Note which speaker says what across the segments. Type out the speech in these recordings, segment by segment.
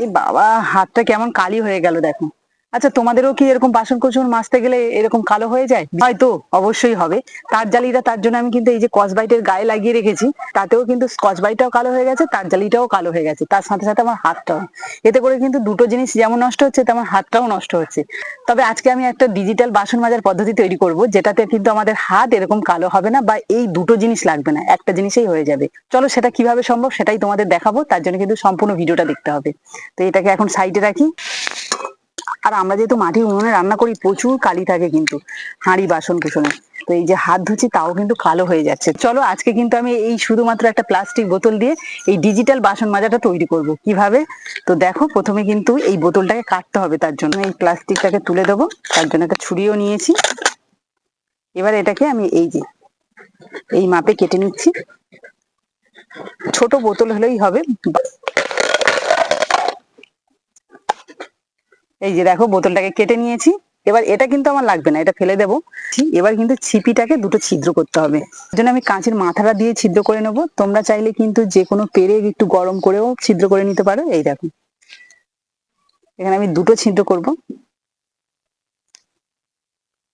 Speaker 1: এই বাবা হাতটা কেমন কালি হয়ে গেল দেখো। আচ্ছা তোমাদেরও কি এরকম বাসন কোসন মাজতে গেলে এরকম কালো হয়ে যায়? হয়তো, অবশ্যই হবে। তার জালিটা, তার জন্য আমি কিন্তু এই যে কসবাইটের গায়ে লাগিয়ে রেখেছি, তাতেও কিন্তু স্কচবাইটটাও কালো হয়ে গেছে, তার জালিটাও কালো হয়ে গেছে। তার সাথে সাথে আমার হাতটাও। এতে করে কিন্তু দুটো জিনিস যেমন নষ্ট হচ্ছে, তেমন হাতটাও নষ্ট হচ্ছে। তবে আজকে আমি একটা ডিজিটাল বাসন মাজার পদ্ধতি তৈরি করব, যেটাতে কিন্তু আমাদের হাত এরকম কালো হবে না বা এই দুটো জিনিস লাগবে না, একটা জিনিসেই হয়ে যাবে। চলো, সেটা কীভাবে সম্ভব সেটাই তোমাদের দেখাবো, তার জন্য কিন্তু সম্পূর্ণ ভিডিওটা দেখতে হবে। তো এটাকে এখন সাইডে রাখি। আর আমরা যেহেতু মাটির উনুনে রান্না করি, প্রচুর কালি থাকে কিন্তু হাঁড়ি, বাসন কুসনে তো এই যে হাত ধুচ্ছি, তাও কিন্তু কালো হয়ে যাচ্ছে। চলো, আজকে কিন্তু আমি এই শুধুমাত্র একটা প্লাস্টিক বোতল দিয়ে এই ডিজিটাল বাসন মাজাটা তৈরি করব। কীভাবে? তো দেখো, প্রথমে কিন্তু এই বোতলটাকে কাটতে হবে তার জন্য। এই প্লাস্টিকটাকে তুলে দেবো, তার জন্য একটা ছুরিও নিয়েছি। এবার এটাকে আমি এই যে, এই মাপে কেটে নিচ্ছি। ছোট বোতল হলেই হবে। এই যে দেখো, বোতলটাকে কেটে নিয়েছি। এবার এটা কিন্তু আমার লাগবে না, এটা ফেলে দেবো। এবার কিন্তু ছিপিটাকে দুটো ছিদ্র করতে হবে। জন্য আমি কাঁচের মাথাটা দিয়ে ছিদ্র করে নেব। তোমরা চাইলে কিন্তু যে কোনো পেরে একটু গরম করেও ছিদ্র করে নিতে পারো। এই দেখো। এখানে আমি দুটো ছিদ্র করব।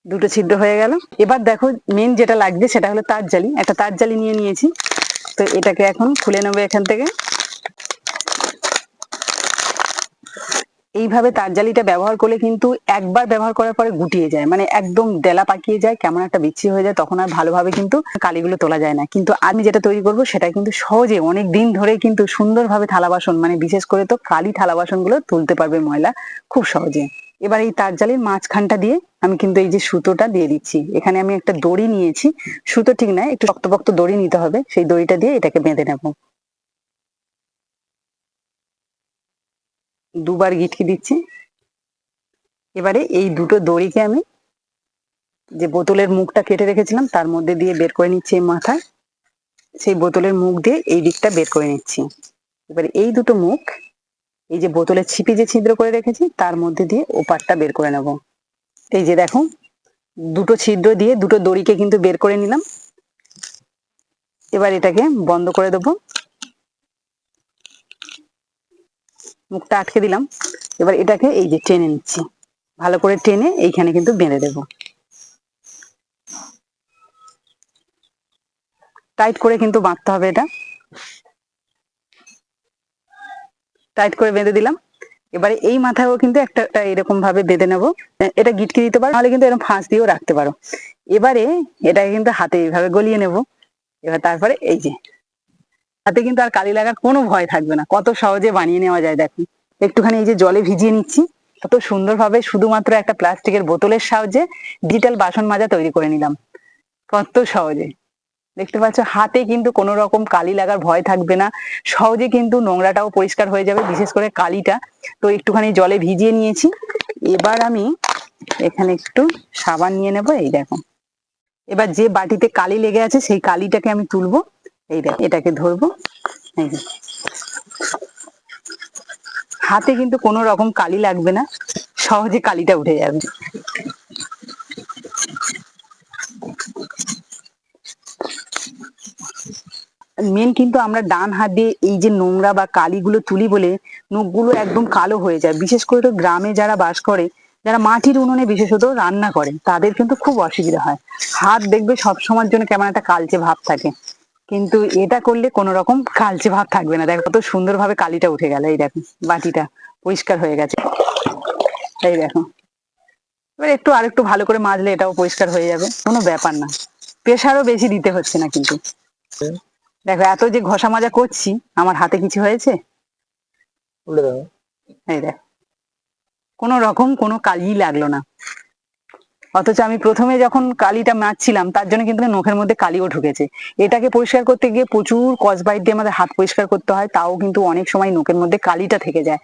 Speaker 1: দুটো ছিদ্র হয়ে গেল। এবার দেখো মেন যেটা লাগবে সেটা হলো তার জালি। একটা তার জালি নিয়ে নিয়েছি। তো এটাকে এখন খুলে নেব এখান থেকে। এইভাবে তার জালিটা ব্যবহার করলে কিন্তু একবার ব্যবহার করার পরে গুটিয়ে যায়। মানে একদম ডেলা পাকিয়ে যায়, কেমন একটা বিচ্ছি হয়ে যায়, তখন আর ভালোভাবে কিন্তু কালিগুলো তোলা যায় না। কিন্তু আমি যেটা তৈরি করব সেটা কিন্তু সহজে অনেক দিন ধরে কিন্তু সুন্দরভাবে থালা বাসন মানে বিশেষ করে তো কালি থালা বাসনগুলো তুলতে পারবে ময়লা খুব সহজে। এবার এই তার জালির মাঝখানটা দিয়ে আমি কিন্তু এই যে সুতোটা দিয়ে দিচ্ছি। এখানে আমি একটা দড়ি নিয়েছি। সুতো ঠিক নয় একটু শক্তপোক্ত দড়ি নিতে হবে। সেই দড়িটা দিয়ে এটাকে বেঁধে নেব। দুবার গিটকি দিচ্ছি। এবারে এই দুটো দড়িকে আমি যে বোতলের মুখটা কেটে রেখেছিলাম, তার মধ্যে দিয়ে বের করে নিচ্ছি এই মাথায়। সেই বোতলের মুখ দিয়ে এই দিকটা বের করে নিচ্ছি। এবারে এই দুটো মুখ, এই যে বোতলের ছিপি যে ছিদ্র করে রেখেছি, তার মধ্যে দিয়ে ওপারটা বের করে নেব। এই যে দেখো দুটো ছিদ্র দিয়ে দুটো দড়িকে কিন্তু বের করে নিলাম। এবার এটাকে বন্ধ করে দেবো। মুখটা আটকে দিলাম। এবার এটাকে এই যে টেনে নিচ্ছি। ভালো করে টেনে এইখানে কিন্তু বেঁধে দেব। টাইট করে কিন্তু বাঁধতে হবে এটা। টাইট করে বেঁধে দিলাম। এবারে এই মাথায়ও কিন্তু একটা এরকম ভাবে বেঁধে নেব। এটা গিটকি দিতে পারো, নাহলে কিন্তু এরকম ফাঁস দিয়েও রাখতে পারো। এবারে এটাকে কিন্তু হাতে এইভাবে গলিয়ে নেব। এবার তারপরে এই যে হাতে কিন্তু আর কালি লাগার কোনো ভয় থাকবে না। কত সহজে বানিয়ে নেওয়া যায় দেখুন একটুখানি এই যে জলে ভিজিয়ে নিচ্ছি। কত সুন্দরভাবে শুধুমাত্র একটা প্লাস্টিকের বোতলের সাহায্যে ডিজিটাল বাসন মাজা তৈরি করে নিলাম। কত সহজে। দেখতে পাচ্ছ, হাতে কিন্তু কোনো রকম কালি লাগার ভয় থাকবে না। সহজে কিন্তু নোংরাটাও পরিষ্কার হয়ে যাবে, বিশেষ করে কালিটা। তো একটুখানি জলে ভিজিয়ে নিয়েছি। এবার আমি এখানে একটু সাবান নিয়ে নেব, এই দেখো। এবার যে বাটিতে কালি লেগে আছে, সেই কালিটাকে আমি তুলবো। এই দেখ, এটাকে ধরবো। এই হাতে কিন্তু কোনো রকম কালি লাগবে না, সহজে কালিটা উঠে যাবে। মেন কিন্তু আমরা ডান হাত দিয়ে এই যে নোংরা বা কালিগুলো তুলি বলে নখগুলো একদম কালো হয়ে যায়। বিশেষ করে তো গ্রামে যারা বাস করে, যারা মাটির উনুনে বিশেষত রান্না করে, তাদের কিন্তু খুব অসুবিধা হয়। হাত দেখবে সব সময়ের জন্য কেমন একটা কালচে ভাব থাকে। কিন্তু এটা করলে কোনো রকম কালচে ভাব থাকবে না। দেখো কত সুন্দরভাবে কালিটা উঠে গেল এই দেখো বাটিটা পরিষ্কার হয়ে গেছে। এই দেখো। এবার একটু আর একটু ভালো করে মাজলে এটাও পরিষ্কার হয়ে যাবে কোনো ব্যাপার না। প্রেশারও বেশি দিতে হচ্ছে না কিন্তু। দেখো এত যে ঘষা মাজা করছি আমার হাতে কিছু হয়েছে? এই দেখ। কোনো রকম কোনো কালি লাগল না। অথচ আমি প্রথমে যখন কালিটা মারছিলাম, তার জন্য কিন্তু নখের মধ্যে কালিও ঢুকেছে। এটাকে পরিষ্কার করতে গিয়ে প্রচুর কসবাইট দিয়ে আমাদের হাত পরিষ্কার করতে হয়, তাও কিন্তু অনেক সময় নখের মধ্যে কালিটা থেকে যায়।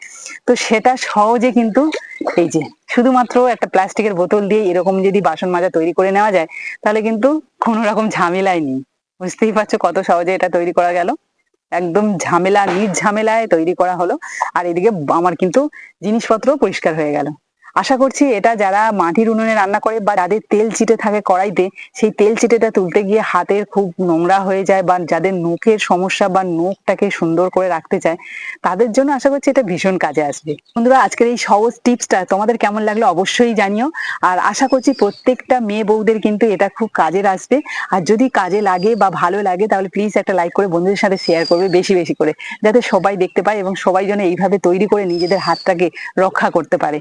Speaker 1: তো সেটা সহজে কিন্তু এই যে শুধুমাত্র একটা প্লাস্টিকের বোতল দিয়ে এরকম যদি বাসন মাজা তৈরি করে নেওয়া যায়, তাহলে কিন্তু কোনো রকম ঝামেলাই নেই। বুঝতেই পারছ কত সহজে এটা তৈরি করা গেল? একদম ঝামেলা, নির্ঝামেলায় তৈরি করা হলো। আর এদিকে আমার কিন্তু জিনিসপত্র পরিষ্কার হয়ে গেল। আশা করছি এটা যারা মাটির উনুনে রান্না করে বা যাদের তেল চিটে থাকে কড়াইতে, সেই তেল চিটেটা তুলতে গিয়ে হাতের খুব নোংরা হয়ে যায় বা যাদের নখের সমস্যা বা নখটাকে সুন্দর করে রাখতে চায়, তাদের জন্য আশা করছি এটা ভীষণ কাজে আসবে। বন্ধুরা, আজকের এই সহজ টিপসটা তোমাদের কেমন লাগল অবশ্যই জানিও। আর আশা করছি প্রত্যেকটা মেয়ে বউদের কিন্তু এটা খুব কাজের আসবে। আর যদি কাজে লাগে বা ভালো লাগে, তাহলে প্লিজ একটা লাইক করে বন্ধুদের সাথে শেয়ার করবে বেশি বেশি করে, যাতে সবাই দেখতে পায় এবং সবাই যেন এইভাবে তৈরি করে নিজেদের হাতটাকে রক্ষা করতে পারে।